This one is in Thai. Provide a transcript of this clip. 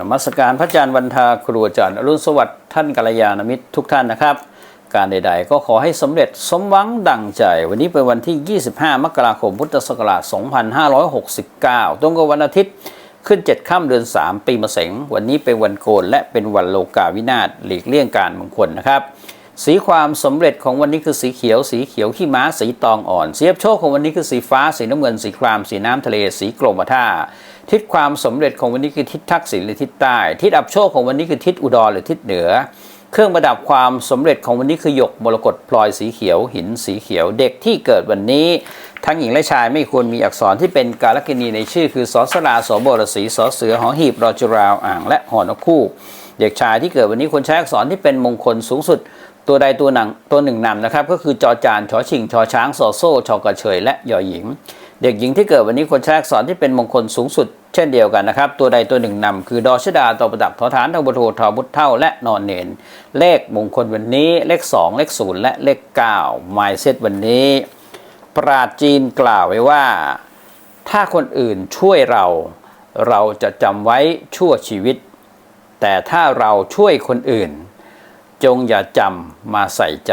นมัสการพระอาจารย์วันทาครูอาจารย์อรุณสวัสดิ์ท่านกัลยาณมิตรทุกท่านนะครับ การใด ๆ ก็ขอให้สำเร็จสมหวังดังใจ วันนี้เป็นวันที่ 25 มกราคมพุทธศักราช 2569 ตรงกับวันอาทิตย์ขึ้น 7 ค่ำเดือน 3 ปีมะเสงวันนี้เป็นวันโกนและเป็นวันโลกาวินาศหลีกเลี่ยงการมงคลนะครับ สีความสำเร็จของวันนี้คือสีเขียว สีเขียวขี้ม้าสีตองอ่อนเสียบโชคของวันนี้คือสีฟ้า สีน้ำเงิน สีคราม สีน้ำทะเล สีกรมท่า ทิศความสำเร็จของวันนี้คือทิศทักษิณหรือทิศใต้ ทิศอับโชคของวันนี้คือทิศอุดรหรือทิศเหนือ เครื่องประดับความสำเร็จของวันนี้คือหยกมรกตพลอยสีเขียว หินสีเขียว เด็กที่เกิดวันนี้ ทั้งหญิงและชายไม่ควรมีอักษรที่เป็นกาลกินีในชื่อ คือสอสลาสอบรสีสอเสือหอหีบรอจุราวอ่างและหอนกคู่ เด็กชายที่เกิดวันนี้ควรใช้อักษรที่เป็นมงคลสูงสุด ตัวใดตัวหนังตัวหนึ่งนำนะครับก็คือจอจานชอชิงชอช้างสอโซ่ชอกระเฉยและยอหญิง เด็กหญิงที่เกิดวันนี้ควรใช้อักษรที่เป็นมงคลสูงสุด เช่นเดียวกันนะครับ ตัวใดตัวหนึ่งนำคือดอชดาตอประดับทอฐานทบโททอบุตเท่า และนอนเนน เลขมงคลวันนี้เลข 2 เลข 0 และเลข9หมายเซตวันนี้ ปราจีนกล่าวไว้ว่า ถ้าคนอื่นช่วยเรา เราจะจำไว้ชั่วชีวิต แต่ถ้าเราช่วยคนอื่น จงอย่าจำมาใส่ใจ